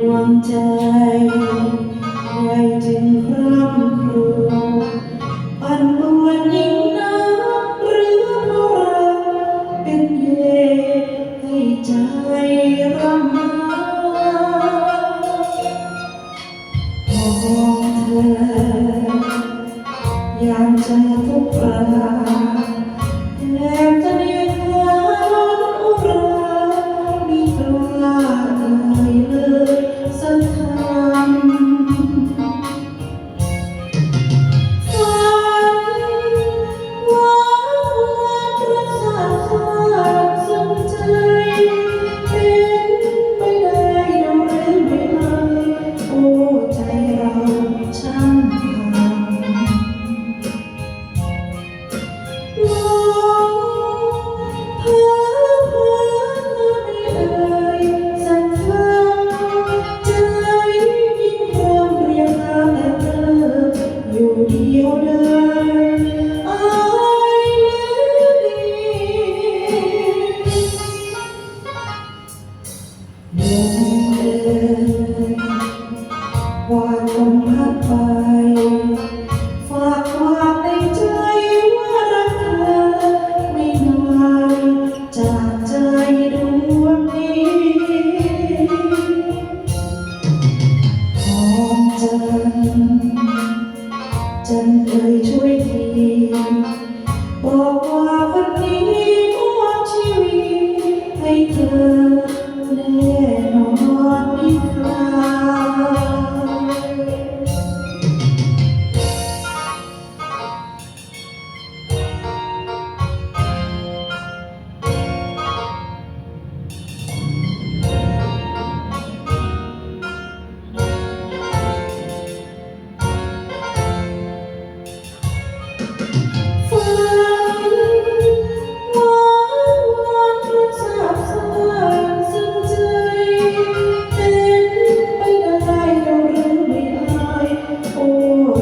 ดวงใจ ไว้จึงคร่ำครัวปั่นป่วนยิ่ง วานลมพัไป ฝากความในใจว่ารักเธอ ไม่นานจากใจดวงนี้หอมจจันเคยช่วยทีบอกว่า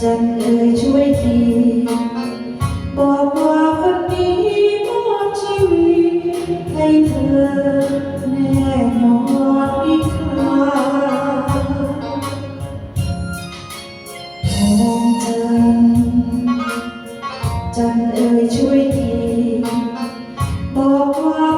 จันเอ่ยช่วยทีบอกว่าคนนี้มอบชีวิตให้เธอแน่นอนอีกครั้งงจันจันเอ่ยช่วยทีบอกว่า